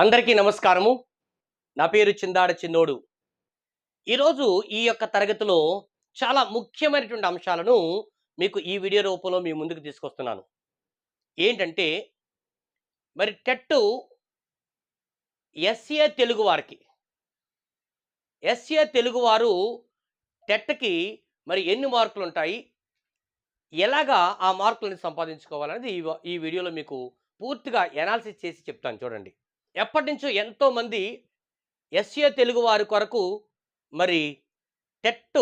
అందరికీ నమస్కారము. నా పేరు చిందాడ చిన్నోడు. ఈరోజు ఈ యొక్క తరగతిలో చాలా ముఖ్యమైనటువంటి అంశాలను మీకు ఈ వీడియో రూపంలో మీ ముందుకు తీసుకొస్తున్నాను. ఏంటంటే మరి టెట్ ఎస్ఏ తెలుగు వారికి ఎస్ఏ తెలుగు వారు టెట్కి మరి ఎన్ని మార్కులు ఉంటాయి ఎలాగా ఆ మార్కులను సంపాదించుకోవాలనేది ఈ ఈ వీడియోలో మీకు పూర్తిగా ఎనాలిసిస్ చేసి చెప్తాను చూడండి. ఎప్పటి నుంచో ఎంతోమంది ఎస్ఏ తెలుగు వారి కొరకు మరి టెట్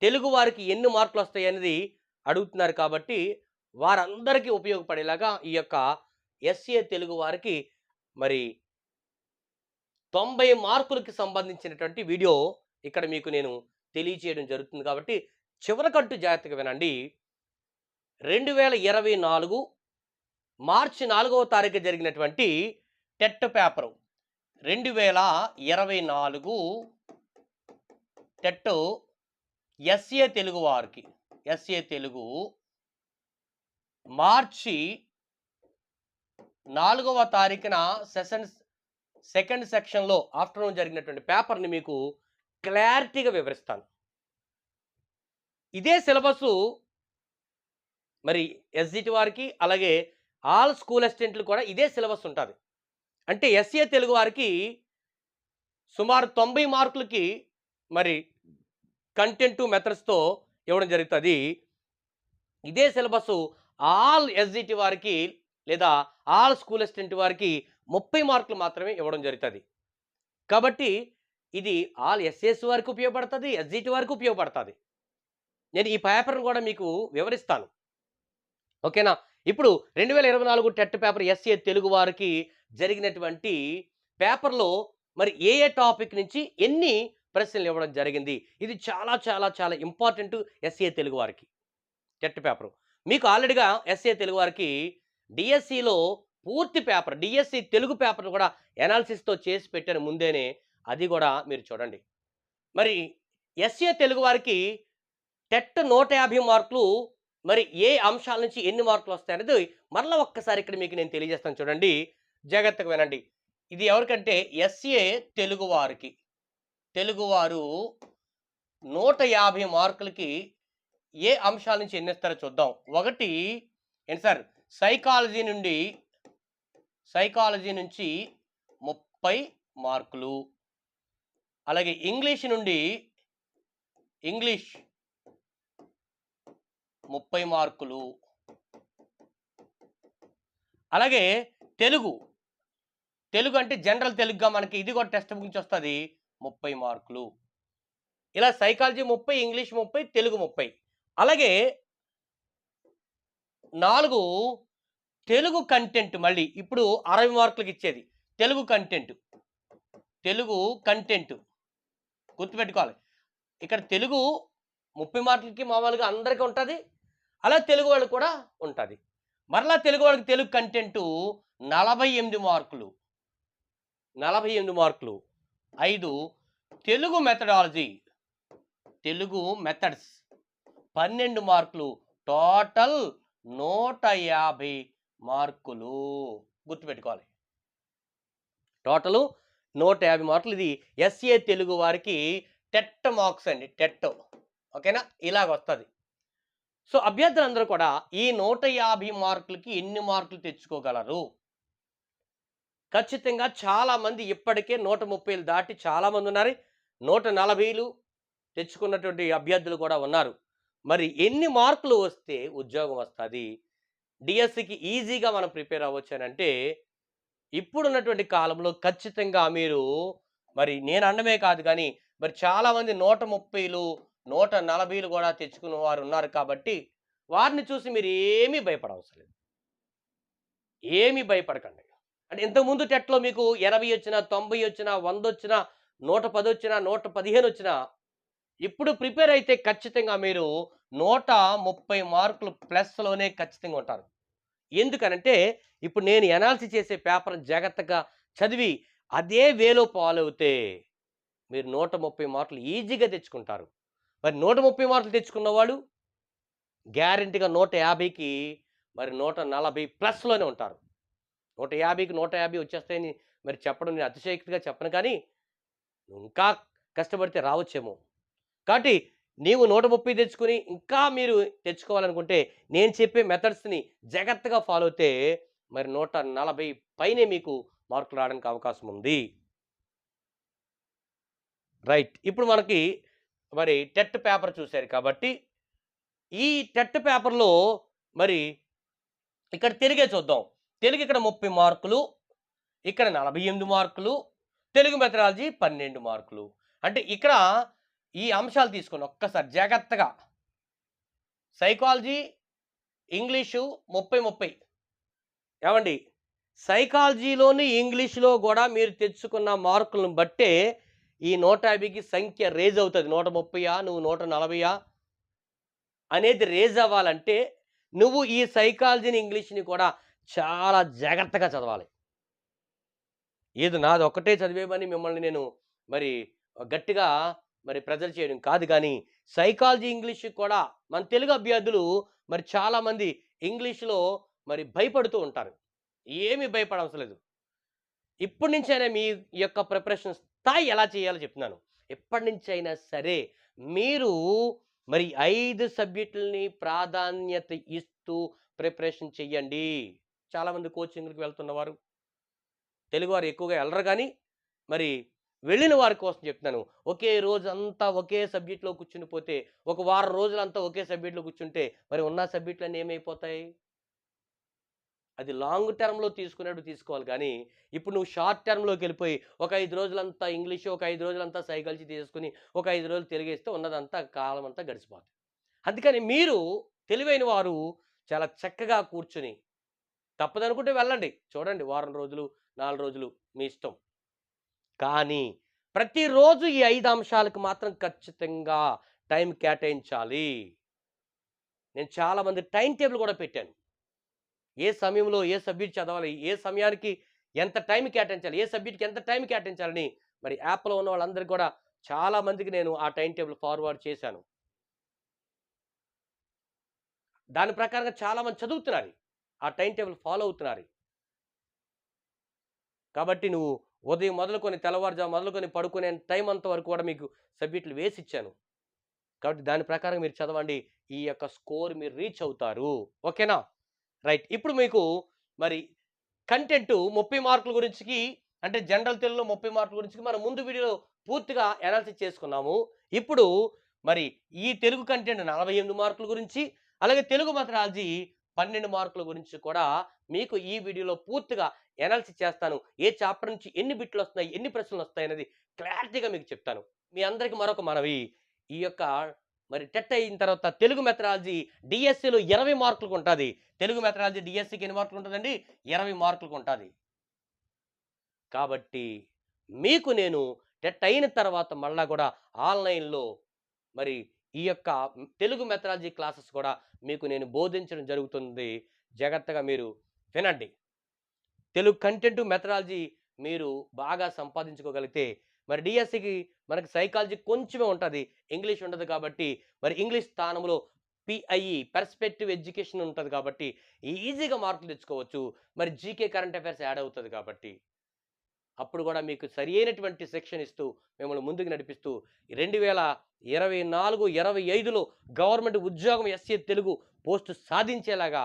తెలుగు వారికి ఎన్ని మార్కులు వస్తాయి అనేది అడుగుతున్నారు కాబట్టి వారందరికీ ఉపయోగపడేలాగా ఈ యొక్క ఎస్ఏ తెలుగు వారికి మరి తొంభై మార్కులకి సంబంధించినటువంటి వీడియో ఇక్కడ మీకు నేను తెలియజేయడం జరుగుతుంది కాబట్టి చివరికంటూ జాగ్రత్తగా వినండి. రెండు వేల ఇరవై నాలుగు మార్చి నాలుగవ తారీఖు జరిగినటువంటి టెట్ పేపరు. రెండు వేల ఇరవై నాలుగు టెట్ ఎస్ఏ తెలుగు వారికి ఎస్ఏ తెలుగు మార్చి నాలుగవ తారీఖున సెషన్ సెకండ్ సెక్షన్లో ఆఫ్టర్నూన్ జరిగినటువంటి పేపర్ని మీకు క్లారిటీగా వివరిస్తాను. ఇదే సిలబస్ మరి ఎస్జిటి వారికి అలాగే ఆల్ స్కూల్ అసిస్టెంట్లు కూడా ఇదే సిలబస్ ఉంటుంది. అంటే ఎస్ఏ తెలుగు వారికి సుమారు తొంభై మార్కులకి మరి కంటెంట్ మెథడ్స్తో ఇవ్వడం జరుగుతుంది. ఇదే సిలబస్ ఆల్ ఎస్జిటి వారికి లేదా ఆల్ స్కూల్ అసిస్టెంట్ వారికి ముప్పై మార్కులు మాత్రమే ఇవ్వడం జరుగుతుంది. కాబట్టి ఇది ఆల్ ఎస్ఎస్ వారికి ఉపయోగపడుతుంది ఎస్జిటి వారికి ఉపయోగపడుతుంది. నేను ఈ పేపర్ను కూడా మీకు వివరిస్తాను. ఓకేనా? ఇప్పుడు రెండు వేల ఇరవై నాలుగు టెట్ పేపర్ ఎస్ఏ తెలుగు వారికి జరిగినటువంటి పేపర్లో మరి ఏ ఏ టాపిక్ నుంచి ఎన్ని ప్రశ్నలు ఇవ్వడం జరిగింది? ఇది చాలా చాలా చాలా ఇంపార్టెంట్ ఎస్ఏ తెలుగు వారికి. TET paper. మీకు ఆల్రెడీగా ఎస్ఏ తెలుగు వారికి డిఎస్సిలో పూర్తి పేపర్ డిఎస్సి తెలుగు పేపర్ కూడా ఎనాలిసిస్తో చేసి పెట్టాను ముందేనే. అది కూడా మీరు చూడండి. మరి ఎస్ఏ తెలుగు వారికి టెట్ నూట యాభై మార్కులు మరి ఏ అంశాల నుంచి ఎన్ని మార్కులు వస్తాయనేది మరలా ఒక్కసారి ఇక్కడ మీకు నేను తెలియజేస్తాను చూడండి. జాగ్రత్తగా వినండి. ఇది ఎవరికంటే ఎస్ఏ తెలుగువారికి. తెలుగువారు నూట యాభై మార్కులకి ఏ అంశాల నుంచి ఎన్నిస్తారో చూద్దాం. ఒకటి ఏంటి సార్? సైకాలజీ నుండి సైకాలజీ నుంచి ముప్పై మార్కులు. అలాగే ఇంగ్లీష్ నుండి ఇంగ్లీష్ ముప్పై మార్కులు. అలాగే తెలుగు తెలుగు అంటే జనరల్ తెలుగుగా మనకి ఇది కూడా టెక్స్ట్ బుక్ నుంచి వస్తుంది. ముప్పై మార్కులు. ఇలా సైకాలజీ ముప్పై ఇంగ్లీష్ ముప్పై తెలుగు ముప్పై. అలాగే నాలుగు తెలుగు కంటెంట్ మళ్ళీ ఇప్పుడు అరవై మార్కులకు ఇచ్చేది. తెలుగు కంటెంట్. తెలుగు కంటెంట్. గుర్తుపెట్టుకోవాలి. ఇక్కడ తెలుగు ముప్పై మార్కులకి మామూలుగా అందరికీ ఉంటుంది. అలా తెలుగు వాళ్ళకి కూడా ఉంటుంది. మరలా తెలుగు వాళ్ళకి తెలుగు కంటెంట్ నలభై ఎనిమిది మార్కులు. నలభై ఎనిమిది మార్కులు. ఐదు తెలుగు మెథడాలజీ తెలుగు మెథడ్స్ పన్నెండు మార్కులు. టోటల్ నూట యాభై మార్కులు. గుర్తుపెట్టుకోవాలి. టోటలు నూట యాభై మార్కులు. ఇది ఎస్ఏ తెలుగు వారికి టెట్ మార్క్స్ అండి. టెట్. ఓకేనా? ఇలాగ వస్తుంది. సో అభ్యర్థులందరూ కూడా ఈ నూట యాభై మార్కులకి ఎన్ని మార్కులు తెచ్చుకోగలరు? ఖచ్చితంగా చాలామంది ఇప్పటికే నూట ముప్పైలు దాటి చాలామంది ఉన్నారు. నూట నలభైలు తెచ్చుకున్నటువంటి అభ్యర్థులు కూడా ఉన్నారు. మరి ఎన్ని మార్కులు వస్తే ఉద్యోగం వస్తుంది? డిఎస్సికి ఈజీగా మనం ప్రిపేర్ అవ్వచ్చానంటే ఇప్పుడున్నటువంటి కాలంలో ఖచ్చితంగా మీరు మరి నేను అనడమే కాదు కానీ మరి చాలామంది నూట ముప్పైలు నూట నలభైలు కూడా తెచ్చుకున్న వారు ఉన్నారు కాబట్టి వారిని చూసి మీరు ఏమీ భయపడవసరం లేదు ఏమీ భయపడకండి. అంటే ఇంతకుముందు టెట్లో మీకు ఎనభై వచ్చినా తొంభై వచ్చినా వంద వచ్చినా నూట పది వచ్చినా నూట పదిహేను వచ్చినా ఇప్పుడు ప్రిపేర్ అయితే ఖచ్చితంగా మీరు నూట ముప్పై మార్కులు ప్లస్లోనే ఖచ్చితంగా ఉంటారు. ఎందుకనంటే ఇప్పుడు నేను ఎనాలిసిస్ చేసే పేపర్ జాగ్రత్తగా చదివి అదే వేలో ఫాలో అవుతే మీరు నూట ముప్పై మార్కులు ఈజీగా తెచ్చుకుంటారు. మరి నూట ముప్పై మార్కులు తెచ్చుకున్నవాడు గ్యారంటీగా నూట యాభైకి మరి నూట నలభై ప్లస్లోనే ఉంటారు. నూట యాభైకి నూట యాభై వచ్చేస్తాయని మరి చెప్పడం నేను అతిశయక్తిగా చెప్పను. కానీ ఇంకా కష్టపడితే రావచ్చేమో. కాబట్టి నీవు నూట ముప్పై తెచ్చుకుని ఇంకా మీరు తెచ్చుకోవాలనుకుంటే నేను చెప్పే మెథడ్స్ని జాగ్రత్తగా ఫాలో అయితే మరి నూట నలభై పైనే మీకు మార్కులు రావడానికి అవకాశం ఉంది. రైట్. ఇప్పుడు మనకి మరి టెట్ పేపర్ చూశారు కాబట్టి ఈ టెట్ పేపర్లో మరి ఇక్కడ తిరిగే చూద్దాం. తెలుగు ఇక్కడ ముప్పై మార్కులు ఇక్కడ నలభై ఎనిమిది మార్కులు తెలుగు మెథడాలజీ పన్నెండు మార్కులు. అంటే ఇక్కడ ఈ అంశాలు తీసుకొని ఒక్కసారి జాగ్రత్తగా సైకాలజీ ఇంగ్లీషు ముప్పై ముప్పై. ఏమండి? సైకాలజీలోని ఇంగ్లీష్లో కూడా మీరు తెచ్చుకున్న మార్కులను బట్టే ఈ నూట యాభైకి సంఖ్య రేజ్ అవుతుంది. నూట ముప్పయా నువ్వు నూట నలభైయా అనేది రేజ్ అవ్వాలంటే నువ్వు ఈ సైకాలజీని ఇంగ్లీష్ని కూడా చాలా జాగ్రత్తగా చదవాలి. ఏది నాది ఒక్కటే చదివేమని మిమ్మల్ని నేను మరి గట్టిగా మరి ప్రజలు చేయడం కాదు కానీ సైకాలజీ ఇంగ్లీష్ కూడా మన తెలుగు అభ్యర్థులు మరి చాలామంది ఇంగ్లీష్లో మరి భయపడుతూ ఉంటారు. ఏమీ భయపడవసరం లేదు. ఇప్పటి నుంచైనా అయినా మీ యొక్క ప్రిపరేషన్ స్థాయి ఎలా చేయాలో చెప్తున్నాను. ఎప్పటి నుంచైనా అయినా సరే మీరు మరి ఐదు సబ్జెక్టులని ప్రాధాన్యత ఇస్తూ ప్రిపరేషన్ చెయ్యండి. చాలామంది కోచింగ్కి వెళ్తున్నవారు తెలుగువారు ఎక్కువగా వెళ్ళరు కానీ మరి వెళ్ళిన వారి కోసం చెప్తున్నాను. ఒకే రోజు అంతా ఒకే సబ్జెక్ట్లో కూర్చుని పోతే ఒక వారం రోజులంతా ఒకే సబ్జెక్ట్లో కూర్చుంటే మరి ఉన్న సబ్జెక్టులన్నీ ఏమైపోతాయి? అది లాంగ్ టర్మ్లో తీసుకునేట్టు తీసుకోవాలి కానీ ఇప్పుడు నువ్వు షార్ట్ టర్మ్లోకి వెళ్ళిపోయి ఒక ఐదు రోజులంతా ఇంగ్లీష్ ఒక ఐదు రోజులంతా సైకాలజీ తీసుకుని ఒక ఐదు రోజులు తెలుగేస్తే ఉన్నదంతా కాలం అంతా గడిచిపోతుంది అందుకని మీరు తెలివైన వారు చాలా చక్కగా కూర్చుని తప్పదనుకుంటే వెళ్ళండి. చూడండి వారం రోజులు నాలుగు రోజులు మీ ఇష్టం. కానీ ప్రతిరోజు ఈ ఐదు అంశాలకు మాత్రం ఖచ్చితంగా టైం కేటాయించాలి. నేను చాలామంది టైం టేబుల్ కూడా పెట్టాను. ఏ సమయంలో ఏ సబ్జెక్ట్ చదవాలి ఏ సమయానికి ఎంత టైం కేటాయించాలి ఏ సబ్జెక్ట్కి ఎంత టైం కేటాయించాలని మరి యాప్లో ఉన్న వాళ్ళందరికీ కూడా చాలామందికి నేను ఆ టైం టేబుల్ ఫార్వర్డ్ చేశాను. దాని ప్రకారంగా చాలామంది చదువుతున్నారు. ఆ టైం టేబుల్ ఫాలో అవుతున్నారు. కాబట్టి నువ్వు ఉదయం మొదలుకొని తెల్లవారుజాము మొదలుకొని పడుకునే టైం అంత వరకు కూడా మీకు సబ్జెక్టులు వేసి ఇచ్చాను. కాబట్టి దాని ప్రకారం మీరు చదవండి. ఈ యొక్క స్కోర్ మీరు రీచ్ అవుతారు. ఓకేనా? రైట్. ఇప్పుడు మీకు మరి కంటెంట్ ముప్పై మార్కుల గురించి అంటే జనరల్ తెలుగులో ముప్పై మార్కుల గురించి మనం ముందు వీడియోలో పూర్తిగా అనాలిసిస్ చేసుకున్నాము. ఇప్పుడు మరి ఈ తెలుగు కంటెంట్ నలభై ఎనిమిది మార్కుల గురించి అలాగే తెలుగు మెథడాలజీ పన్నెండు మార్కుల గురించి కూడా మీకు ఈ వీడియోలో పూర్తిగా ఎనాలిసిస్ చేస్తాను. ఏ చాప్టర్ నుంచి ఎన్ని బిట్లు వస్తున్నాయి ఎన్ని ప్రశ్నలు వస్తాయి అనేది క్లారిటీగా మీకు చెప్తాను. మీ అందరికి మరొక మనవి. ఈ యొక్క మరి టెట్ అయిన తర్వాత తెలుగు మెథడాలజీ డిఎస్సిలో ఇరవై మార్కులకు ఉంటుంది. తెలుగు మెథడాలజీ డిఎస్సికి ఎన్ని మార్కులు ఉంటుందండి? ఇరవై మార్కులకు ఉంటుంది. కాబట్టి మీకు నేను టెట్ అయిన తర్వాత మళ్ళా కూడా ఆన్లైన్లో మరి ఈ యొక్క తెలుగు మెథడాలజీ క్లాసెస్ కూడా మీకు నేను బోధించడం జరుగుతుంది. జాగ్రత్తగా మీరు వినండి. తెలుగు కంటెంట్ మెథడాలజీ మీరు బాగా సంపాదించుకోగలిగితే మరి డిఎస్సికి మనకి సైకాలజీ కొంచెమే ఉంటుంది. ఇంగ్లీష్ ఉండదు కాబట్టి మరి ఇంగ్లీష్ స్థానంలో పిఐఈ పర్స్పెక్టివ్ ఎడ్యుకేషన్ ఉంటుంది కాబట్టి ఈజీగా మార్కులు తెచ్చుకోవచ్చు. మరి జీకే కరెంట్ అఫైర్స్ యాడ్ అవుతుంది కాబట్టి. అప్పుడు కూడా మీకు సరి అయినటువంటి శిక్షణ ఇస్తూ మిమ్మల్ని ముందుకు నడిపిస్తూ రెండు వేల ఇరవై నాలుగు ఇరవై ఐదులో గవర్నమెంట్ ఉద్యోగం ఎస్సీ తెలుగు పోస్టు సాధించేలాగా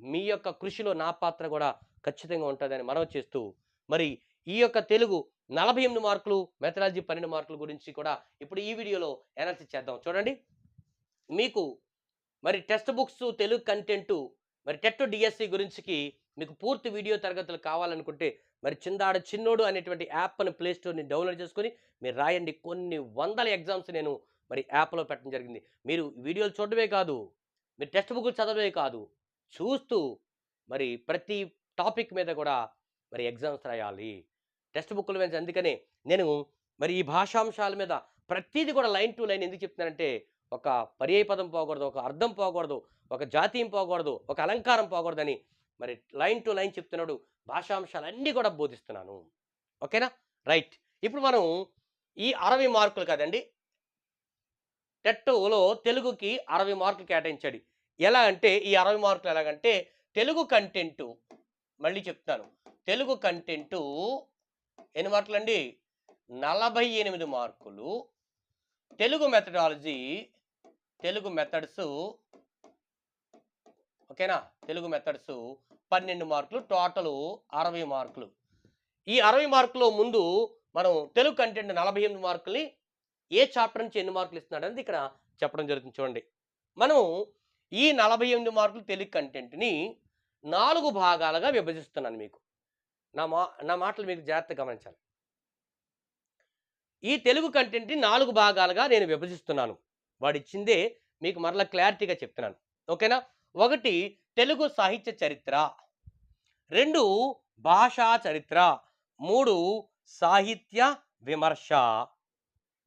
మీ యొక్క కృషిలో నా పాత్ర కూడా ఖచ్చితంగా ఉంటుందని మనవి చేస్తూ మరి ఈ యొక్క తెలుగు నలభై ఎనిమిది మార్కులు మెథడాలజీ పన్నెండు మార్కుల గురించి కూడా ఇప్పుడు ఈ వీడియోలో ఎనాలిసిస్ చేద్దాం. చూడండి. మీకు మరి టెక్స్ట్ బుక్స్ తెలుగు కంటెంట్ మరి టెట్ డిఎస్సి గురించికి మీకు పూర్తి వీడియో తరగతులు కావాలనుకుంటే మరి చిందాడ చిన్నోడు అనేటువంటి యాప్ని ప్లే స్టోర్ని డౌన్లోడ్ చేసుకొని మీరు రాయండి. కొన్ని వందల ఎగ్జామ్స్ నేను మరి యాప్లో పెట్టడం జరిగింది. మీరు వీడియోలు చూడడమే కాదు మీరు టెక్స్ట్ బుక్లు చదవడమే కాదు చూస్తూ మరి ప్రతి టాపిక్ మీద కూడా మరి ఎగ్జామ్స్ రాయాలి. టెక్స్ట్ బుక్ల మీద అందుకనే నేను మరి ఈ భాషాంశాల మీద ప్రతిదీ కూడా లైన్ టు లైన్ ఎందుకు చెప్తున్నానంటే ఒక పర్యాయపదం పోకూడదు ఒక అర్థం పోకూడదు ఒక జాతీయం పోకూడదు ఒక అలంకారం పోకూడదని మరి లైన్ టు లైన్ చెప్తున్నాడు. భాషాంశాలన్నీ కూడా బోధిస్తున్నాను. ఓకేనా? రైట్. ఇప్పుడు మనం ఈ అరవై మార్కులు కదండి. టెట్లో తెలుగుకి అరవై మార్కులు కేటాయించాడు. ఎలా అంటే ఈ అరవై మార్కులు ఎలాగంటే తెలుగు కంటెంటు. మళ్ళీ చెప్తాను. తెలుగు కంటెంటు ఎన్ని మార్కులు అండి నలభై ఎనిమిది మార్కులు. తెలుగు మెథడాలజీ తెలుగు మెథడ్స్ ఓకేనా? తెలుగు మెథడ్స్ పన్నెండు మార్కులు టోటల్ అరవై మార్కులు. ఈ అరవై మార్కులో ముందు మనం తెలుగు కంటెంట్ నలభై ఎనిమిది మార్కుల్ని ఏ చాప్టర్ నుంచి ఎన్ని మార్కులు ఇస్తున్నాడు అనేది ఇక్కడ చెప్పడం జరుగుతుంది చూడండి. మనం ఈ నలభై ఎనిమిది మార్కులు తెలుగు కంటెంట్ని నాలుగు భాగాలుగా విభజిస్తున్నాను మీకు. నా మా నా మాటలు మీకు జాగ్రత్తగా గమనించాలి. ఈ తెలుగు కంటెంట్ని నాలుగు భాగాలుగా నేను విభజిస్తున్నాను. వాడు ఇచ్చిందే మీకు మరలా క్లారిటీగా చెప్తున్నాను. ఓకేనా? ఒకటి తెలుగు సాహిత్య చరిత్ర రెండు భాషా చరిత్ర మూడు సాహిత్య విమర్శ.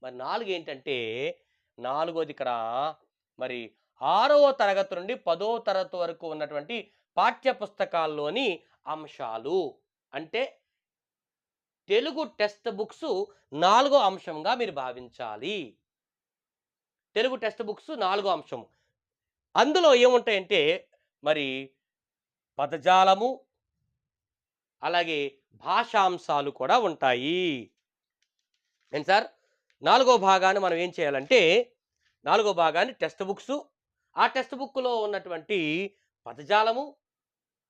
మరి నాలుగు ఏంటంటే నాలుగోది ఇక్కడ మరి ఆరవ తరగతి నుండి పదో తరగతి వరకు ఉన్నటువంటి పాఠ్య పుస్తకాల్లోని అంశాలు. అంటే తెలుగు టెక్స్ట్ బుక్స్ నాలుగో అంశంగా మీరు భావించాలి. తెలుగు టెక్స్ట్ బుక్స్ నాలుగో అంశం అందులో ఏముంటాయంటే మరి పదజాలము అలాగే భాషాంశాలు కూడా ఉంటాయి. ఏంటి సార్? నాలుగో భాగాన్ని మనం ఏం చేయాలంటే నాలుగో భాగాన్ని టెక్స్ట్ బుక్స్ ఆ టెక్స్ట్ బుక్లో ఉన్నటువంటి పదజాలము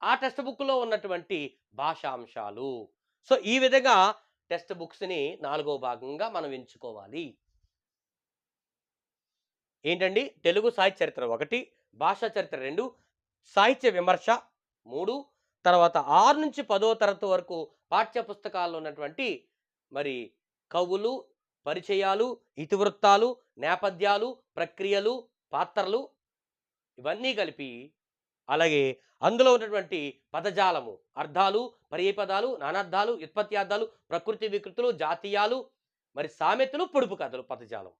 ఆ టెక్స్ట్ బుక్లో ఉన్నటువంటి భాషాంశాలు. సో ఈ విధంగా టెక్స్ట్ బుక్స్ని నాలుగో భాగంగా మనం ఎంచుకోవాలి. ఏంటండి? తెలుగు సాహిత్య చరిత్ర ఒకటి భాషా చరిత్ర రెండు సాహిత్య విమర్శ మూడు తర్వాత ఆరు నుంచి పదో తరగతి వరకు పాఠ్య పుస్తకాల్లో ఉన్నటువంటి మరి కవులు పరిచయాలు ఇతివృత్తాలు నేపథ్యాలు ప్రక్రియలు పాత్రలు ఇవన్నీ కలిపి అలాగే అందులో ఉన్నటువంటి పదజాలము అర్థాలు పర్యపదాలు నానార్థాలు వ్యుత్పత్త్యార్థాలు ప్రకృతి వికృతులు జాతీయాలు మరి సామెతలు పొడుపు కథలు పదజాలం.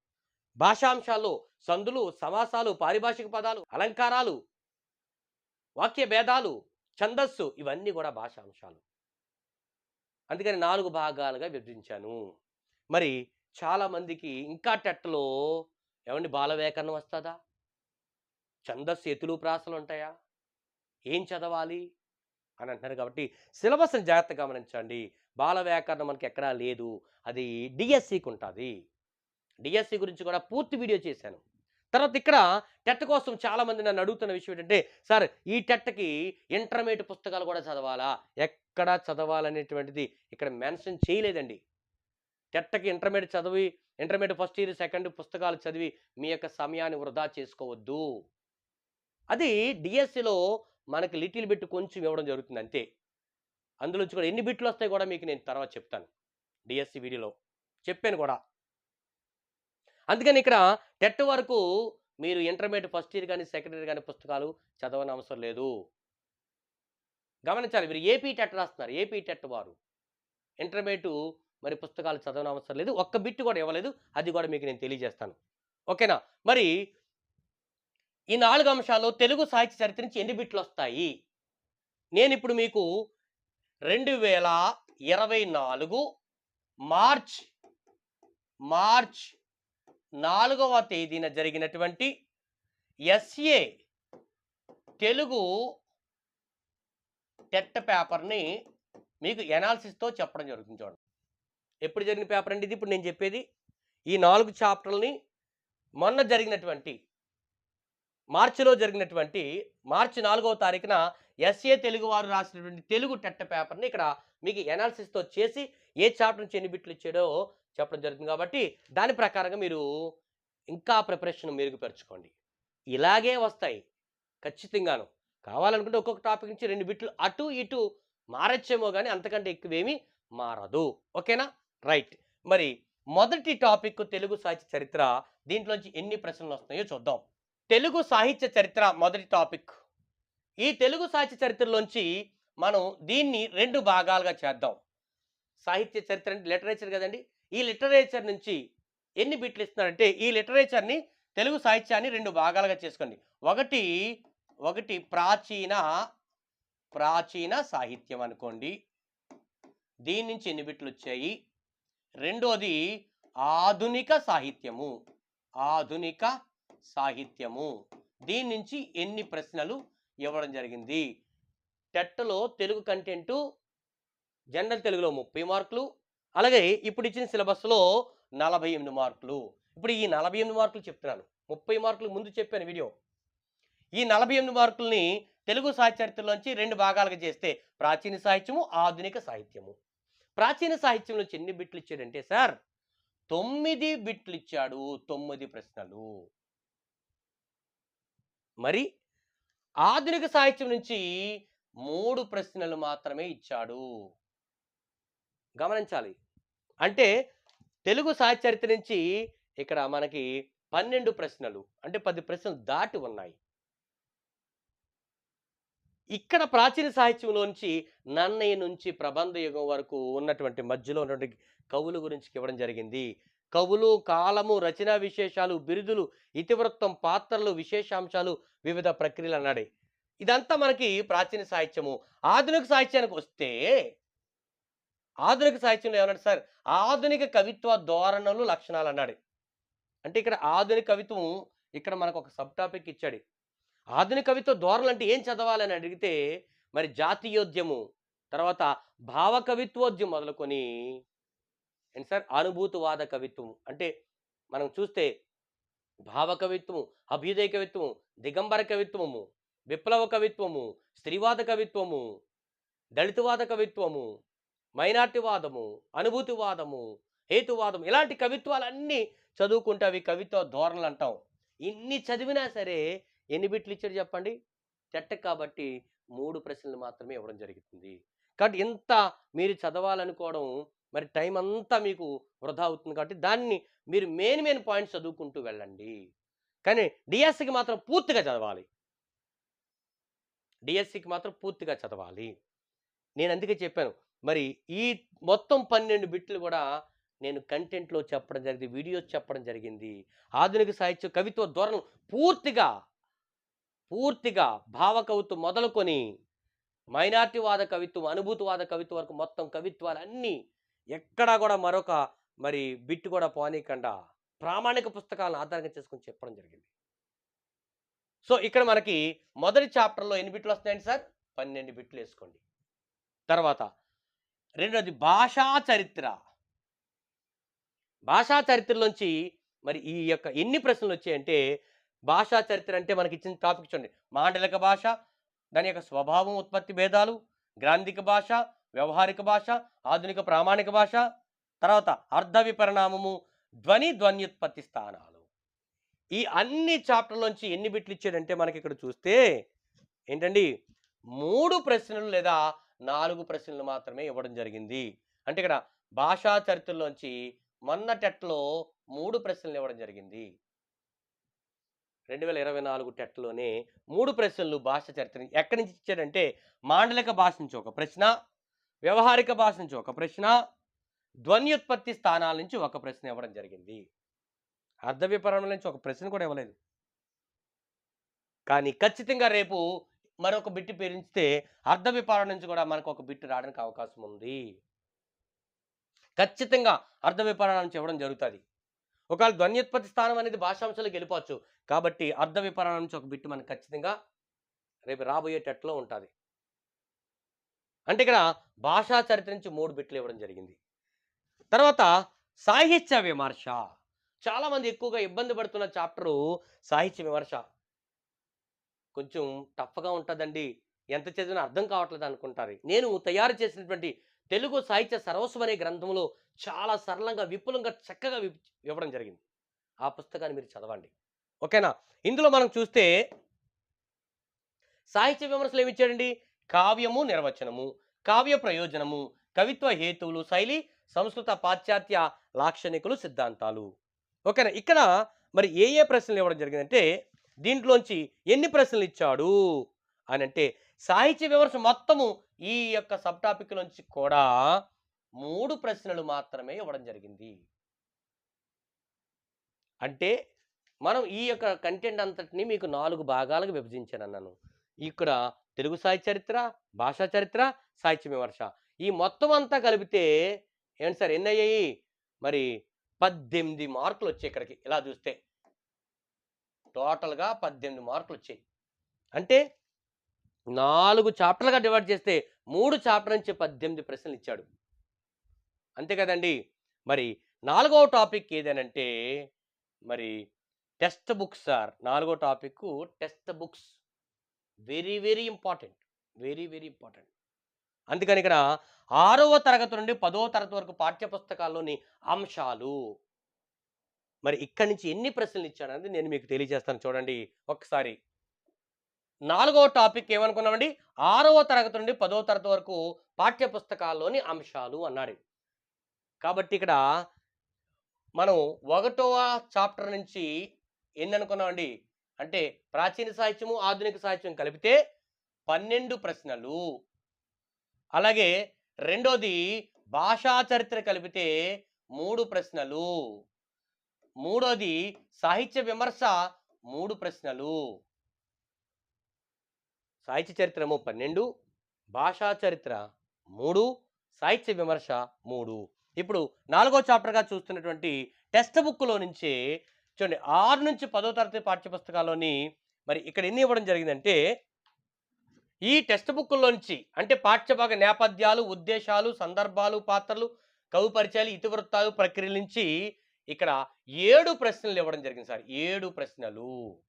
భాషాంశాల్లో సందులు సమాసాలు పారిభాషిక పదాలు అలంకారాలు వాక్య భేదాలు ఛందస్సు ఇవన్నీ కూడా భాషాంశాలు. అందుకని నాలుగు భాగాలుగా విభజించాను. మరి చాలామందికి ఇంకా టెట్లో ఏమండి బాలవేకరణం వస్తుందా? ఛందస్సు ఎతులు ప్రాసలు ఉంటాయా? ఏం చదవాలి? అని అంటున్నారు కాబట్టి సిలబస్ని జాగ్రత్తగా గమనించండి. బాల వ్యాకరణం మనకి ఎక్కడా లేదు. అది డిఎస్సికి ఉంటుంది. డిఎస్సి గురించి కూడా పూర్తి వీడియో చేశాను. తర్వాత ఇక్కడ టెట్ కోసం చాలామంది నన్ను అడుగుతున్న విషయం ఏంటంటే సార్ ఈ టెట్కి ఇంటర్మీడియట్ పుస్తకాలు కూడా చదవాలా? ఎక్కడ చదవాలనేటువంటిది ఇక్కడ మెన్షన్ చేయలేదండి. టెట్కి ఇంటర్మీడియట్ చదివి ఇంటర్మీడియట్ ఫస్ట్ ఇయర్ సెకండ్ పుస్తకాలు చదివి మీ యొక్క సమయాన్ని వృధా చేసుకోవద్దు. అది డిఎస్సిలో మనకి లిటిల్ బిట్ కొంచెం ఇవ్వడం జరుగుతుంది అంతే. అందులోంచి కూడా ఎన్ని బిట్లు వస్తాయి కూడా మీకు నేను తర్వాత చెప్తాను. డిఎస్సి వీడియోలో చెప్పాను కూడా. అందుకని ఇక్కడ టెట్ వరకు మీరు ఇంటర్మీడియట్ ఫస్ట్ ఇయర్ కానీ సెకండ్ ఇయర్ కానీ పుస్తకాలు చదవని అవసరం లేదు. గమనించాలి మీరు ఏపీ టెట్ రాస్తున్నారు. ఏపీ టెట్ వారు. ఇంటర్మీడియట్ మరి పుస్తకాలు చదవని అవసరం లేదు. ఒక్క బిట్ కూడా ఇవ్వలేదు. అది కూడా మీకు నేను తెలియజేస్తాను. ఓకేనా? మరి ఈ నాలుగు అంశాలు తెలుగు సాహిత్య చరిత్ర నుంచి ఎన్ని బిట్లు వస్తాయి? నేను ఇప్పుడు మీకు రెండు వేల ఇరవై నాలుగు మార్చ్ మార్చ్ నాలుగవ తేదీన జరిగినటువంటి ఎస్ఏ తెలుగు టెట్ పేపర్ని మీకు ఎనాలిసిస్తో చెప్పడం జరుగుతుంది చూడండి. ఎప్పుడు జరిగిన పేపర్ అండి ఇది? ఇప్పుడు నేను చెప్పేది ఈ నాలుగు చాప్టర్లని మొన్న జరిగినటువంటి మార్చిలో జరిగినటువంటి మార్చి నాలుగవ తారీఖున ఎస్ఏ తెలుగు వారు రాసినటువంటి తెలుగు టెట్ట పేపర్ని ఇక్కడ మీకు ఎనాలిసిస్తో చేసి ఏ చాప్టర్ నుంచి ఎన్ని బిట్లు ఇచ్చాడో చెప్పడం జరుగుతుంది కాబట్టి దాని ప్రకారంగా మీరు ఇంకా ప్రిపరేషన్ మెరుగుపరచుకోండి ఇలాగే వస్తాయి ఖచ్చితంగాను. కావాలనుకుంటే ఒక్కొక్క టాపిక్ నుంచి రెండు బిట్లు అటు ఇటు మారచ్చేమో కానీ అంతకంటే ఎక్కువేమీ మారదు. ఓకేనా? రైట్. మరి మొదటి టాపిక్ తెలుగు సాహిత్య చరిత్ర దీంట్లోంచి ఎన్ని ప్రశ్నలు వస్తాయో చూద్దాం. తెలుగు సాహిత్య చరిత్ర మొదటి టాపిక్. ఈ తెలుగు సాహిత్య చరిత్రలోంచి మనం దీన్ని రెండు భాగాలుగా చేద్దాం. సాహిత్య చరిత్ర అంటే లిటరేచర్ కదండి. ఈ లిటరేచర్ నుంచి ఎన్ని బిట్లు ఇస్తున్నారంటే ఈ లిటరేచర్ని తెలుగు సాహిత్యాన్ని రెండు భాగాలుగా చేసుకోండి. ఒకటి ఒకటి ప్రాచీన ప్రాచీన సాహిత్యం అనుకోండి. దీని నుంచి ఎన్ని బిట్లు వచ్చాయి? రెండోది ఆధునిక సాహిత్యము. ఆధునిక సాహిత్యము. దీని నుంచి ఎన్ని ప్రశ్నలు ఇవ్వడం జరిగింది. టెట్లో తెలుగు కంటెంటు జనరల్ తెలుగులో ముప్పై మార్కులు అలాగే ఇప్పుడు ఇచ్చిన సిలబస్లో నలభై ఎనిమిది మార్కులు. ఇప్పుడు ఈ నలభై ఎనిమిది మార్కులు చెప్తున్నాను. ముప్పై మార్కులు ముందు చెప్పాను వీడియో. ఈ నలభై ఎనిమిది మార్కుల్ని తెలుగు సాహిత్యలోంచి రెండు భాగాలుగా చేస్తే ప్రాచీన సాహిత్యము ఆధునిక సాహిత్యము. ప్రాచీన సాహిత్యంలో ఎన్ని బిట్లు ఇచ్చాడంటే సార్ తొమ్మిది బిట్లు ఇచ్చాడు తొమ్మిది ప్రశ్నలు. మరి ఆధునిక సాహిత్యం నుంచి మూడు ప్రశ్నలు మాత్రమే ఇచ్చాడు. గమనించాలి. అంటే తెలుగు సాహిత్య చరిత్ర నుంచి ఇక్కడ మనకి పన్నెండు ప్రశ్నలు అంటే పది ప్రశ్నలు దాటి ఉన్నాయి. ఇక్కడ ప్రాచీన సాహిత్యంలోంచి నన్నయ్య నుంచి ప్రబంధ యుగం వరకు ఉన్నటువంటి మధ్యలో ఉన్నటువంటి కవుల గురించి ఇవ్వడం జరిగింది. కవులు కాలము రచనా విశేషాలు బిరుదులు ఇతివృత్తం పాత్రలు విశేషాంశాలు వివిధ ప్రక్రియలు అన్నాడే. ఇదంతా మనకి ప్రాచీన సాహిత్యము. ఆధునిక సాహిత్యానికి వస్తే ఆధునిక సాహిత్యంలో ఏమన్నాడు సార్? ఆధునిక కవిత్వ ధోరణులు లక్షణాలు అన్నాడు. అంటే ఇక్కడ ఆధునిక కవిత్వం ఇక్కడ మనకు ఒక సబ్ టాపిక్ ఇచ్చాడు. ఆధునిక కవిత్వ ధోరణులు అంటే ఏం చదవాలని అడిగితే మరి జాతీయోద్యము తర్వాత భావకవిత్వోద్యమం మొదలుకొని అండ్ సార్ అనుభూతివాద కవిత్వం అంటే మనం చూస్తే భావ కవిత్వము అభ్యుదయ కవిత్వము దిగంబర కవిత్వము విప్లవ కవిత్వము స్త్రీవాద కవిత్వము దళితవాద కవిత్వము మైనార్టీవాదము అనుభూతివాదము హేతువాదం ఇలాంటి కవిత్వాలన్నీ చదువుకుంటే అవి కవిత్వ ధోరణులు అంటాం. ఇన్ని చదివినా సరే ఎన్ని బిట్లు ఇచ్చాడు చెప్పండి? చెట్ట కాబట్టి మూడు ప్రశ్నలు మాత్రమే ఇవ్వడం జరుగుతుంది. కాబట్టి ఇంత మీరు చదవాలనుకోవడం మరి టైం అంతా మీకు వృధా అవుతుంది కాబట్టి దాన్ని మీరు మెయిన్ మెయిన్ పాయింట్స్ చదువుకుంటూ వెళ్ళండి. కానీ డిఎస్సికి మాత్రం పూర్తిగా చదవాలి. డిఎస్సికి మాత్రం పూర్తిగా చదవాలి. నేను అందుకే చెప్పాను. మరి ఈ మొత్తం పన్నెండు బిట్లు కూడా నేను కంటెంట్లో చెప్పడం జరిగింది వీడియోస్ చెప్పడం జరిగింది. ఆధునిక సాహిత్య కవిత్వ ధోరణులు పూర్తిగా పూర్తిగా భావకవిత్వం మొదలుకొని మైనార్టీవాద కవిత్వం అనుభూతివాద కవిత్వం వరకు మొత్తం కవిత్వాలన్నీ ఎక్కడా కూడా మరొక మరి బిట్టు కూడా పోనీయకుండా ప్రామాణిక పుస్తకాలను ఆధారంగా చేసుకొని చెప్పడం జరిగింది. సో ఇక్కడ మనకి మొదటి చాప్టర్లో ఎన్ని బిట్లు వస్తాయండి సార్? పన్నెండు బిట్లు వేసుకోండి. తర్వాత రెండోది భాషా చరిత్ర. భాషా చరిత్రలోంచి మరి ఈ యొక్క ఎన్ని ప్రశ్నలు వచ్చాయంటే భాషా చరిత్ర అంటే మనకి ఇచ్చిన టాపిక్ చూడండి. మాండలిక భాష దాని యొక్క స్వభావం ఉత్పత్తి భేదాలు గ్రాంధిక భాష వ్యవహారిక భాష ఆధునిక ప్రామాణిక భాష తర్వాత అర్ధ విపరిణామము ధ్వని ధ్వన్యుత్పత్తి స్థానాలు. ఈ అన్ని చాప్టర్లోంచి ఎన్ని బిట్లు ఇచ్చాడంటే మనకి ఇక్కడ చూస్తే ఏంటండి? మూడు ప్రశ్నలు లేదా నాలుగు ప్రశ్నలు మాత్రమే ఇవ్వడం జరిగింది. అంటే ఇక్కడ భాషా చరిత్రలోంచి మొన్నటెట్లో మూడు ప్రశ్నలు ఇవ్వడం జరిగింది. రెండు వేల ఇరవై నాలుగు టెట్లోనే మూడు ప్రశ్నలు భాష చరిత్ర ఎక్కడి నుంచి ఇచ్చాడంటే మాండలిక భాష నుంచి ఒక ప్రశ్న వ్యవహారిక భాష నుంచి ఒక ప్రశ్న ధ్వన్యుత్పత్తి స్థానాల నుంచి ఒక ప్రశ్న ఇవ్వడం జరిగింది. అర్ధ విపరణం నుంచి ఒక ప్రశ్న కూడా ఇవ్వలేదు. కానీ ఖచ్చితంగా రేపు మరొక బిట్టు పేరించితే అర్ధ విపారణ నుంచి కూడా మనకు ఒక బిట్టు రావడానికి అవకాశం ఉంది. ఖచ్చితంగా అర్ధ విపారణ నుంచి ఇవ్వడం జరుగుతుంది. ఒకవేళ ధ్వన్యుత్పత్తి స్థానం అనేది భాషాంశాలకు వెళ్ళిపోవచ్చు కాబట్టి అర్ధ విపరణ నుంచి ఒక బిట్టు మనకు ఖచ్చితంగా రేపు రాబోయేటట్లో ఉంటుంది. అంటే ఇక్కడ భాషా చరిత్ర నుంచి మూడు బిట్లు ఇవ్వడం జరిగింది. తర్వాత సాహిత్య విమర్శ. చాలామంది ఎక్కువగా ఇబ్బంది పడుతున్న చాప్టరు సాహిత్య విమర్శ. కొంచెం టఫ్గా ఉంటుందండి. ఎంత చదివినా అర్థం కావట్లేదు అనుకుంటారు. నేను తయారు చేసినటువంటి తెలుగు సాహిత్య సర్వస్వం అనే గ్రంథంలో చాలా సరళంగా విపులంగా చక్కగా ఇవ్వడం జరిగింది. ఆ పుస్తకాన్ని మీరు చదవండి. ఓకేనా? ఇందులో మనం చూస్తే సాహిత్య విమర్శలు ఏమి ఇచ్చాడండి? కావ్యము నిర్వచనము కావ్య ప్రయోజనము కవిత్వ హేతువులు శైలి సంస్కృత పాశ్చాత్య లాక్షణికులు సిద్ధాంతాలు. ఓకేనా? ఇక్కడ మరి ఏ ఏ ప్రశ్నలు ఇవ్వడం జరిగిందంటే దీంట్లోంచి ఎన్ని ప్రశ్నలు ఇచ్చాడు అని అంటే సాహిత్య విమర్శ మొత్తము ఈ యొక్క సబ్ టాపిక్ నుంచి కూడా మూడు ప్రశ్నలు మాత్రమే ఇవ్వడం జరిగింది. అంటే మనం ఈ యొక్క కంటెంట్ అంతటిని మీకు నాలుగు భాగాలుగా విభజించాను అన్నాను ఇక్కడ తెలుగు సాహిత్య చరిత్ర భాషా చరిత్ర సాహిత్య విమర్శ. ఈ మొత్తం అంతా కలిపితే ఏంటి సార్? ఎన్ని అయ్యాయి? మరి పద్దెనిమిది మార్కులు వచ్చాయి ఇక్కడికి. ఇలా చూస్తే. టోటల్గా పద్దెనిమిది మార్కులు వచ్చాయి. అంటే నాలుగు చాప్టర్లుగా డివైడ్ చేస్తే మూడు చాప్టర్ నుంచి పద్దెనిమిది ప్రశ్నలు ఇచ్చాడు. అంతే కదండి. మరి నాలుగవ టాపిక్ ఏదేనంటే మరి టెక్స్ట్ బుక్స్ సార్. నాలుగో topic textbooks. Very very important. Very very important. అందుకని ఇక్కడ ఆరవ తరగతి నుండి పదవ తరగతి వరకు పాఠ్యపుస్తకాల్లోని అంశాలు. మరి ఇక్కడి నుంచి ఎన్ని ప్రశ్నలు ఇచ్చానని నేను మీకు తెలియజేస్తాను చూడండి ఒకసారి నాలుగవ టాపిక్ ఏమనుకున్నామండి? ఆరవ తరగతి నుండి పదవ తరగతి వరకు పాఠ్యపుస్తకాల్లోని అంశాలు అన్నాడు కాబట్టి ఇక్కడ మనం ఒకటవ చాప్టర్ నుంచి ఏందనుకున్నామండి అంటే ప్రాచీన సాహిత్యము ఆధునిక సాహిత్యం కలిపితే పన్నెండు ప్రశ్నలు. అలాగే రెండోది భాషా చరిత్ర కలిపితే మూడు ప్రశ్నలు. మూడోది సాహిత్య విమర్శ మూడు ప్రశ్నలు. సాహిత్య చరిత్రము పన్నెండు భాషా చరిత్ర మూడు సాహిత్య విమర్శ మూడు. ఇప్పుడు నాలుగో చాప్టర్గా చూస్తున్నటువంటి టెక్స్ట్ బుక్లో నుంచే చూడండి ఆరు నుంచి పదో తరగతి పాఠ్యపుస్తకాల్లోని మరి ఇక్కడ ఎన్ని ఇవ్వడం జరిగిందంటే ఈ టెక్స్ట్ బుక్లోంచి అంటే పాఠ్యభాగ నేపథ్యాలు ఉద్దేశాలు సందర్భాలు పాత్రలు కవి పరిచయాలు ఇతివృత్తాలు ప్రక్రియల నుంచి ఇక్కడ ఏడు ప్రశ్నలు ఇవ్వడం జరిగింది సార్. ఏడు ప్రశ్నలు.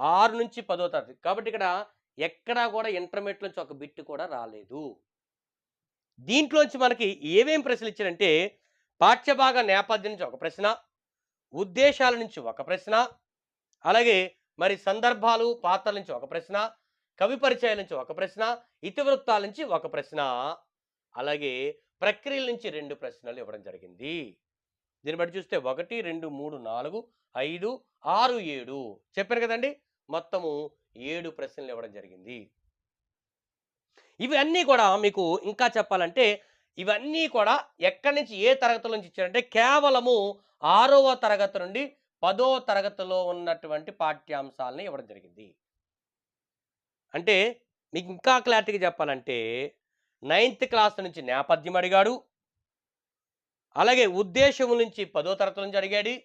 ఆరు నుంచి పదో తరగతి. కాబట్టి ఇక్కడ ఎక్కడా కూడా ఇంటర్మీడియట్ నుంచి ఒక బిట్ కూడా రాలేదు. దీంట్లోంచి మనకి ఏమేం ప్రశ్నలు ఇచ్చారంటే పాఠ్యభాగ నేపథ్యం నుంచి ఒక ప్రశ్న ఉద్దేశాల నుంచి ఒక ప్రశ్న అలాగే మరి సందర్భాలు పాత్రల నుంచి ఒక ప్రశ్న కవి పరిచయాల నుంచి ఒక ప్రశ్న ఇతివృత్తాల నుంచి ఒక ప్రశ్న అలాగే ప్రక్రియల నుంచి రెండు ప్రశ్నలు ఇవ్వడం జరిగింది. దీన్ని బట్టి చూస్తే ఒకటి రెండు మూడు నాలుగు ఐదు ఆరు ఏడు చెప్పాను కదండి? మొత్తము ఏడు ప్రశ్నలు ఇవ్వడం జరిగింది. ఇవన్నీ కూడా మీకు ఇంకా చెప్పాలంటే ఇవన్నీ కూడా ఎక్కడి నుంచి ఏ తరగతి నుంచి ఇచ్చారంటే కేవలము ఆరవ తరగతి నుండి పదో తరగతిలో ఉన్నటువంటి పాఠ్యాంశాలని ఇవ్వడం జరిగింది. అంటే మీకు ఇంకా క్లారిటీగా చెప్పాలంటే నైన్త్ క్లాస్ నుంచి నేపథ్యం అడిగాడు. అలాగే ఉద్దేశం నుంచి పదో తరగతి నుంచి అడిగాడు.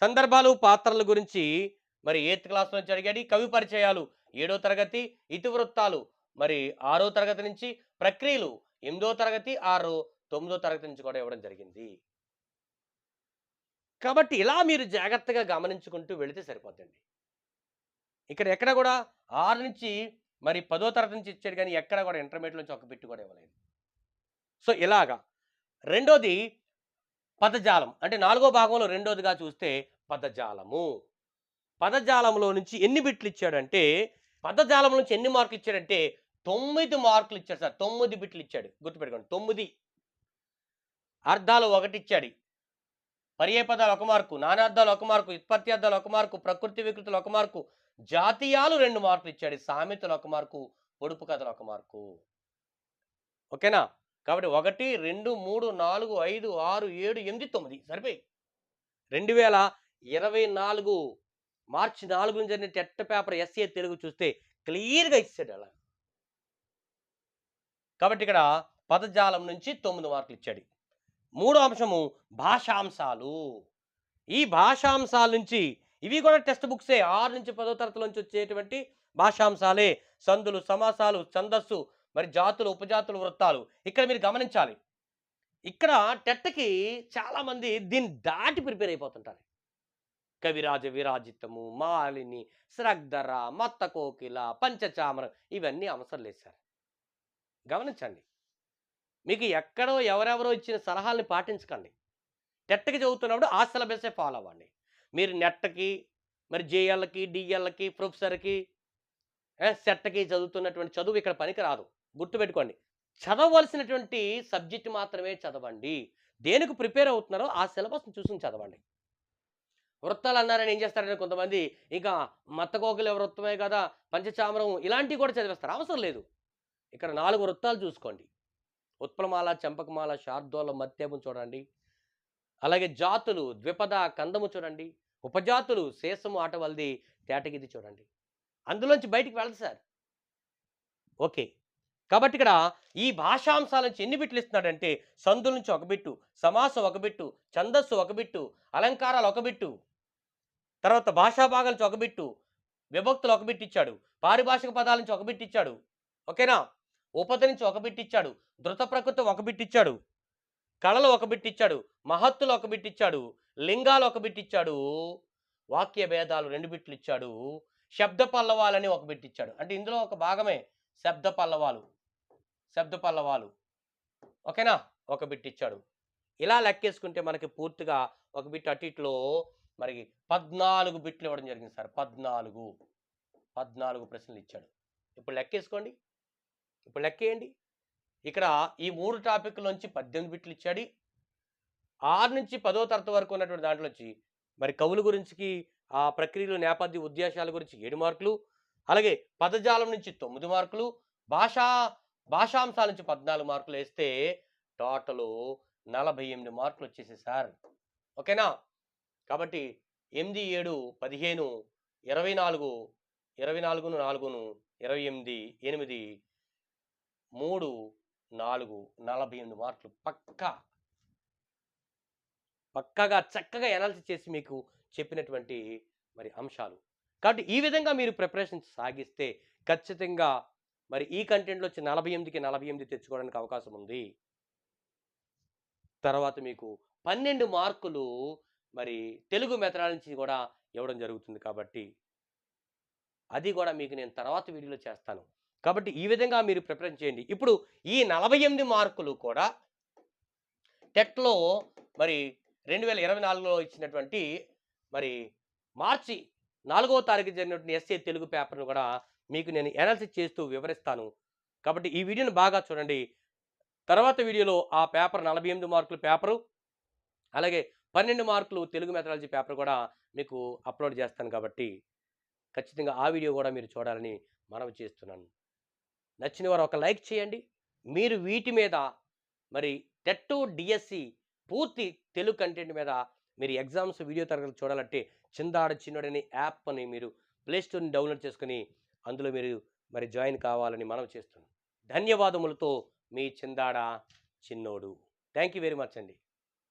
సందర్భాలు పాత్రల గురించి మరి ఎయిత్ క్లాస్ నుంచి అడిగాడు. కవి పరిచయాలు ఏడో తరగతి ఇతివృత్తాలు మరి ఆరో తరగతి నుంచి ప్రక్రియలు ఎనిమిదో తరగతి ఆరు తొమ్మిదో తరగతి నుంచి కూడా ఇవ్వడం జరిగింది. కాబట్టి ఇలా మీరు జాగ్రత్తగా గమనించుకుంటూ వెళితే సరిపోతుంది ఇక్కడ ఎక్కడ కూడా ఆరు నుంచి మరి పదో తరగతి నుంచి ఇచ్చాడు కానీ ఎక్కడ కూడా ఇంటర్మీడియట్ నుంచి ఒక బిట్టు కూడా ఇవ్వలేదు. సో ఇలాగా. రెండోది పదజాలం. అంటే నాలుగో భాగంలో రెండోదిగా చూస్తే పదజాలము. పదజాలంలో నుంచి ఎన్ని బిట్లు ఇచ్చాడంటే పదజాలం నుంచి ఎన్ని మార్కులు ఇచ్చాడంటే తొమ్మిది మార్కులు ఇచ్చాడు సార్. తొమ్మిది బిట్లు ఇచ్చాడు. గుర్తుపెట్టుకోండి. తొమ్మిది. అర్థాలు ఒకటి ఇచ్చాడు. పర్యాయ పదాలు ఒక మార్కు నానార్థాలు ఒక మార్కు ఉత్పత్తి అర్థాలు ఒక మార్కు ప్రకృతి వికృతులు ఒక మార్కు జాతీయాలు రెండు మార్కులు ఇచ్చాడు. సామెతలు ఒక మార్కు పొడుపు కథలు ఒక మార్కు. ఓకేనా? కాబట్టి ఒకటి రెండు మూడు నాలుగు ఐదు ఆరు ఏడు ఎనిమిది తొమ్మిది. సరిపోయి. రెండు వేల ఇరవై నాలుగు మార్చి నాలుగు నుంచి జరిగిన టెట్ పేపర్ ఎస్ఏ తెలుగు చూస్తే క్లియర్గా ఇచ్చాడు అలా. కాబట్టి ఇక్కడ పదజాలం నుంచి తొమ్మిది మార్కులు ఇచ్చాడు. మూడో అంశము భాషాంశాలు. ఈ భాషాంశాల నుంచి ఇవి కూడా టెక్స్ట్ బుక్సే. ఆరు నుంచి పదో తరగతి నుంచి వచ్చేటువంటి భాషాంశాలే. సందులు సమాసాలు ఛందస్సు మరి జాతులు ఉపజాతులు వృత్తాలు. ఇక్కడ మీరు గమనించాలి. ఇక్కడ టెట్కి చాలామంది దీన్ని దాటి ప్రిపేర్ అయిపోతుంటారు. కవిరాజ విరాజితము మాలిని శ్రగ్ధర మత్త కోకిల పంచచామరం ఇవన్నీ అవసరం లేదు సార్. గమనించండి. మీకు ఎక్కడో ఎవరెవరో ఇచ్చిన సలహాల్ని పాటించకండి. టెట్కి చదువుతున్నప్పుడు ఆ సిలబసే ఫాలో అవ్వండి. మీరు నెట్కి మరి జేఎల్కి డిఎల్కి ప్రొఫెసర్కి సెట్కి చదువుతున్నటువంటి చదువు ఇక్కడ పనికి రాదు. గుర్తుపెట్టుకోండి చదవలసినటువంటి సబ్జెక్ట్ మాత్రమే చదవండి. దేనికి ప్రిపేర్ అవుతున్నారో ఆ సిలబస్ని చూసుకుని చదవండి. వృత్తాలు అన్నారని ఏం చేస్తారని కొంతమంది? ఇంకా మత్తకోకలు వృత్తమే కదా పంచచామరం ఇలాంటివి కూడా చదివేస్తారు. అవసరం లేదు. ఇక్కడ నాలుగు వృత్తాలు చూసుకోండి. ఉత్పలమాల చంపకమాల శార్దోల మత్యము చూడండి. అలాగే జాతులు ద్విపద కందము చూడండి. ఉపజాతులు శేషము ఆటవల్ది తేటగిది చూడండి. అందులోంచి బయటికి వెళ్ళదు సార్. ఓకే. కాబట్టి ఇక్కడ ఈ భాషాంశాల నుంచి ఎన్ని బిట్లు ఇస్తున్నాడంటే సందుల నుంచి ఒక బిట్టు సమాసం ఒక బిట్టు ఛందస్సు ఒక బిట్టు అలంకారాలు ఒక బిట్టు తర్వాత భాషా భాగాల నుంచి ఒక బిట్టు విభక్తులు ఒక బిట్టు ఇచ్చాడు పారిభాషిక పదాల నుంచి ఒక బిట్టు ఇచ్చాడు. ఓకేనా? ఉపతి నుంచి ఒక బిట్టిచ్చాడు ధృత ప్రకృతి ఒక బిట్టిచ్చాడు కళలు ఒక బిట్టిచ్చాడు మహత్తులు ఒక బిట్టిచ్చాడు లింగాలు ఒక బిట్టిచ్చాడు వాక్య భేదాలు రెండు బిట్లు ఇచ్చాడు. శబ్ద పల్లవాలని ఒక బిట్టిచ్చాడు అంటే ఇందులో ఒక భాగమే శబ్ద పల్లవాలు. శబ్ద పల్లవాలు. ఓకేనా? ఒక బిట్టిచ్చాడు ఇలా లెక్కేసుకుంటే మనకి పూర్తిగా ఒక బిట్ అటు ఇట్లో మరి పద్నాలుగు బిట్లు ఇవ్వడం జరిగింది సార్. పద్నాలుగు. పద్నాలుగు ప్రశ్నలు ఇచ్చాడు. ఇప్పుడు లెక్కేసుకోండి. ఇప్పుడు లెక్కేయండి ఇక్కడ ఈ మూడు టాపిక్లోంచి పద్దెనిమిది బిట్లు ఇచ్చాడు. ఆరు నుంచి పదో తరగతి వరకు ఉన్నటువంటి దాంట్లో వచ్చి మరి కవుల గురించికి ఆ ప్రక్రియలు నేపథ్య ఉద్దేశాల గురించి ఏడు మార్కులు. అలాగే పదజాలం నుంచి తొమ్మిది మార్కులు. భాషా భాషాంశాల నుంచి పద్నాలుగు మార్కులు వేస్తే టోటల్ నలభై ఎనిమిది మార్కులు వచ్చేసాయి సార్. ఓకేనా? కాబట్టి ఎనిమిది ఏడు పదిహేను ఇరవై నాలుగు ఇరవై నాలుగును నాలుగును ఇరవై ఎనిమిది ఎనిమిది మూడు నాలుగు నలభై ఎనిమిది మార్కులు పక్కా. పక్కాగా చక్కగా ఎనాలిసిస్ చేసి మీకు చెప్పినటువంటి మరి అంశాలు. కాబట్టి ఈ విధంగా మీరు ప్రిపరేషన్ సాగిస్తే ఖచ్చితంగా మరి ఈ కంటెంట్లో వచ్చి నలభై ఎనిమిదికి నలభై ఎనిమిది తెచ్చుకోవడానికి అవకాశం ఉంది. తర్వాత మీకు పన్నెండు మార్కులు మరి తెలుగు మెథడాల నుంచి కూడా ఇవ్వడం జరుగుతుంది కాబట్టి అది కూడా మీకు నేను తర్వాత వీడియోలో చేస్తాను. కాబట్టి ఈ విధంగా మీరు ప్రిపరేషన్ చేయండి. ఇప్పుడు ఈ నలభై ఎనిమిది మార్కులు కూడా టెట్లో మరి రెండు వేల ఇరవై నాలుగులో ఇచ్చినటువంటి మరి మార్చి నాలుగవ తారీఖు జరిగినటువంటి ఎస్ఏ తెలుగు పేపర్ను కూడా మీకు నేను ఎనాలిసిస్ చేస్తూ వివరిస్తాను. కాబట్టి ఈ వీడియోని బాగా చూడండి. తర్వాత వీడియోలో ఆ పేపర్ నలభై ఎనిమిది మార్కుల పేపరు అలాగే పన్నెండు మార్కులు తెలుగు మెథడాలజీ పేపర్ కూడా మీకు అప్లోడ్ చేస్తాను కాబట్టి ఖచ్చితంగా ఆ వీడియో కూడా మీరు చూడాలని మనవి చేస్తున్నాను. నచ్చిన వారు ఒక లైక్ చేయండి. మీరు వీటి మీద మరి టెట్ డిఎస్సి పూర్తి తెలుగు కంటెంట్ మీద మీరు ఎగ్జామ్స్ వీడియో తరగతులు చూడాలంటే చిందాడ చిన్నోడని యాప్ని మీరు ప్లేస్టోర్ని డౌన్లోడ్ చేసుకుని అందులో మీరు మరి జాయిన్ కావాలని మనం చేస్తున్నాం. ధన్యవాదములతో మీ చిందాడ చిన్నోడు. థ్యాంక్ యూ వెరీ మచ్ అండి.